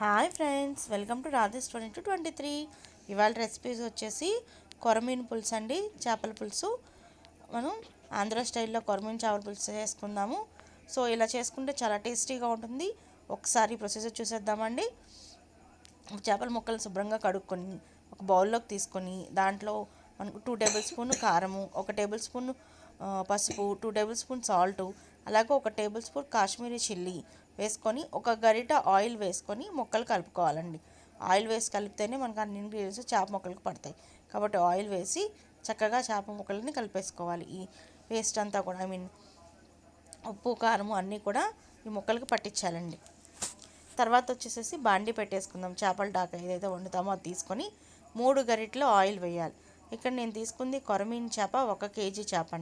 Hi friends welcome to Radhesh twenty two twenty three ఇవాళ recipes వచ్చేసి కొరమీను పులుసు అండి చేపల పులుసు. మనం ఆంధ్ర స్టైల్లో కొరమీను చేపల పులుసు చేసుకుందాము. సో ఇలా చేసుకుంటే చాలా టేస్టీగా ఉంటుంది. ఒకసారి ప్రొసీజర్ చూసేద్దామండి. చేపల ముక్కలు శుభ్రంగా కడుక్కొని ఒక బౌల్లోకి తీసుకొని దాంట్లో మనకు టూ టేబుల్ స్పూన్ కారము ఒక టేబుల్ స్పూన్ పసుపు టూ టేబుల్ స్పూన్ సాల్ట్ అలాగే ఒక టేబుల్ స్పూన్ కాశ్మీరీ చిల్లీ వేసుకొని ఒక గరిట ఆయిల్ వేసుకొని ముక్కలు కలుపుకోవాలండి. ఆయిల్ వేసి కలిపితేనే మనకు అన్ని ఇంగ్రీడియంట్స్ చేప మొక్కలకు పడతాయి. కాబట్టి ఆయిల్ వేసి చక్కగా చేప ముక్కలని కలిపేసుకోవాలి. ఈ పేస్ట్ అంతా కూడా ఐ మీన్ ఉప్పు కారము అన్నీ కూడా ఈ ముక్కలకి పట్టించాలండి. తర్వాత వచ్చేసేసి బాండి పెట్టేసుకుందాం. చేపల డాక ఏదైతే వండుతామో అది తీసుకొని మూడు గరిటలు ఆయిల్ వేయాలి. ఇక్కడ నేను తీసుకుంది కొరమీన్ చేప ఒక కేజీ చేప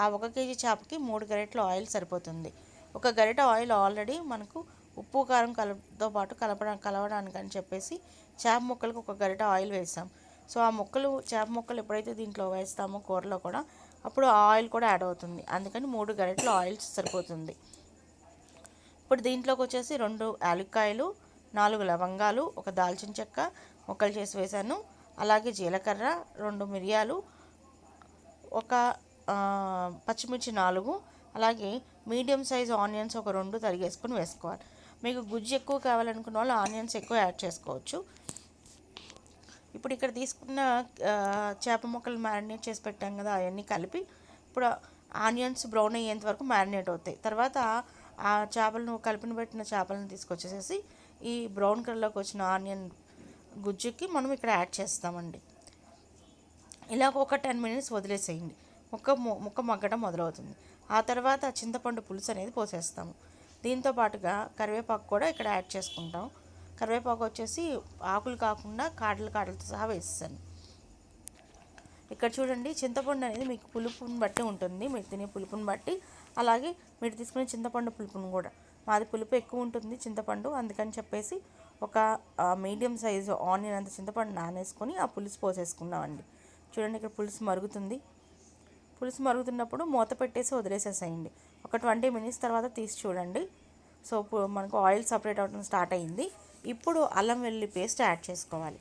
ఆ ఒక కేజీ చేపకి మూడు గరిటలు ఆయిల్ సరిపోతుంది. ఒక గరిట ఆయిల్ ఆల్రెడీ మనకు ఉప్పు కారం కలపతో పాటు కలపడం కలవడానికి అని చెప్పేసి చేప ముక్కలకు ఒక గరిట ఆయిల్ వేసాం సో ఆ ముక్కలు చేప ముక్కలు ఎప్పుడైతే దీంట్లో వేస్తామో కూరలో కూడా అప్పుడు ఆ ఆయిల్ కూడా యాడ్ అవుతుంది. అందుకని మూడు గరిటలు ఆయిల్ సరిపోతుంది. ఇప్పుడు దీంట్లోకి వచ్చేసి రెండు యాలక్కాయలు నాలుగు లవంగాలు ఒక దాల్చిన చెక్క ముక్కలు చేసి వేసాను అలాగే జీలకర్ర రెండు మిరియాలు ఒక పచ్చిమిర్చి నాలుగు అలాగే మీడియం సైజ్ ఆనియన్స్ ఒక రెండు తరిగేసుకొని వేసుకోవాలి. మీకు గుజ్జు ఎక్కువ కావాలనుకున్న వాళ్ళు ఆనియన్స్ ఎక్కువ యాడ్ చేసుకోవచ్చు. ఇప్పుడు ఇక్కడ తీసుకున్న చేప ముక్కలు మ్యారినేట్ చేసి పెట్టాం కదా అవన్నీ కలిపి ఇప్పుడు ఆనియన్స్ బ్రౌన్ అయ్యేంత వరకు మ్యారినేట్ అవుతాయి. తర్వాత ఆ చేపలను కలిపిన పెట్టిన చేపలను తీసుకొచ్చేసేసి ఈ బ్రౌన్ కలర్లోకి వచ్చిన ఆనియన్ గుజ్జుకి మనం ఇక్కడ యాడ్ చేస్తామండి. ఇలా ఒక టెన్ మినిట్స్ వదిలేసేయండి. ముక్క ముక్క మగ్గడం మొదలవుతుంది. ఆ తర్వాత చింతపండు పులుసు అనేది పోసేస్తాము. దీంతో పాటుగా కరివేపాకు కూడా ఇక్కడ యాడ్ చేసుకుంటాం. కరివేపాకు వచ్చేసి ఆకులు కాకుండా కాడలు కాడలతో సహా వేస్తాను ఇక్కడ చూడండి చింతపండు అనేది మీకు పులుపుని బట్టి ఉంటుంది. మీరు తినే పులుపుని బట్టి. అలాగే మీరు తీసుకునే చింతపండు పులుపును కూడా. మాది పులుపు ఎక్కువ ఉంటుంది చింతపండు. అందుకని చెప్పేసి ఒక మీడియం సైజు ఆనియన్ అంత చింతపండు నానేసుకొని ఆ పులుసు పోసేసుకున్నామండి చూడండి ఇక్కడ పులుసు మరుగుతుంది. పులుసు మరుగుతున్నప్పుడు మూత పెట్టేసి వదిలేసేసేయండి. ఒక ట్వంటీ మినిట్స్ తర్వాత తీసి చూడండి. సో మనకు ఆయిల్ సపరేట్ అవడం స్టార్ట్ అయింది. ఇప్పుడు అల్లం వెల్లుల్లి పేస్ట్ యాడ్ చేసుకోవాలి.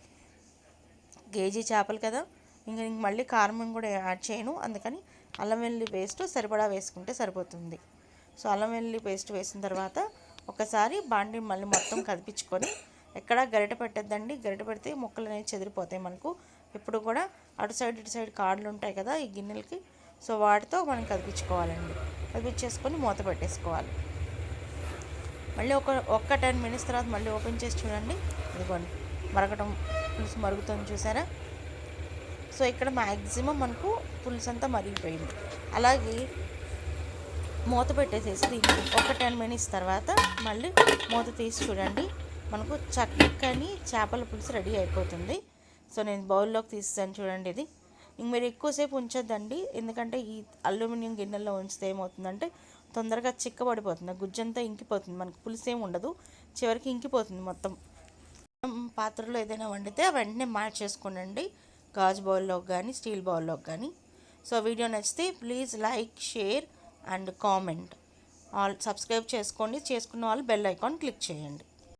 కేజీ చేపలు కదా. ఇంకా ఇంక మళ్ళీ కారం కూడా యాడ్ చేయను. అందుకని అల్లం వెల్లుల్లి పేస్ట్ సరిపడా వేసుకుంటే సరిపోతుంది. సో అల్లం వెల్లుల్లి పేస్ట్ వేసిన తర్వాత ఒకసారి బాండి మళ్ళీ మొత్తం కదిపించుకొని ఎక్కడ గరిట పెట్టద్దండి. గరిట పెడితే ముక్కలు అనేవి చెదిరిపోతాయి మనకు. ఇప్పుడు కూడా అటు సైడ్ ఇటు సైడ్ కాడలు ఉంటాయి కదా ఈ గిన్నెలకి. సో వాటితో మనం కదిపించుకోవాలండి. కదిపించేసుకొని మూత పెట్టేసుకోవాలి. మళ్ళీ ఒక ఒక్క టెన్ మినిట్స్ తర్వాత మళ్ళీ ఓపెన్ చేసి చూడండి. ఇదిగోండి. మరగటం పులుసు మరుగుతుంది చూసారా? సో ఇక్కడ మ్యాక్సిమం మనకు పులుసు అంతా మరిగిపోయింది. అలాగే మూత పెట్టేసేసి దీన్ని ఒక టెన్ మినిట్స్ తర్వాత మళ్ళీ మూత తీసి చూడండి. మనకు చక్కని చేపల పులుసు రెడీ అయిపోతుంది. సో నేను బౌల్లోకి తీస్తాను చూడండి ఇది. ఇంక మీరు ఎక్కువసేపు ఉంచొద్దండి. ఎందుకంటే ఈ అల్యూమినియం గిన్నెల్లో ఉంచితే ఏమవుతుందంటే తొందరగా చిక్కబడిపోతుంది. గుజ్జంతా ఇంకిపోతుంది. మనకు పులుసు ఏమి ఉండదు. చివరికి ఇంకిపోతుంది మొత్తం. పాత్రలో ఏదైనా వండితే వెంటనే మార్చేసుకోనండి గాజు బౌల్లోకి కానీ స్టీల్ బౌల్లోకి కానీ సో వీడియో నచ్చితే please like share and comment. All subscribe చేసుకోండి. చేసుకున్న వాళ్ళు బెల్ ఐకాన్ క్లిక్ చేయండి.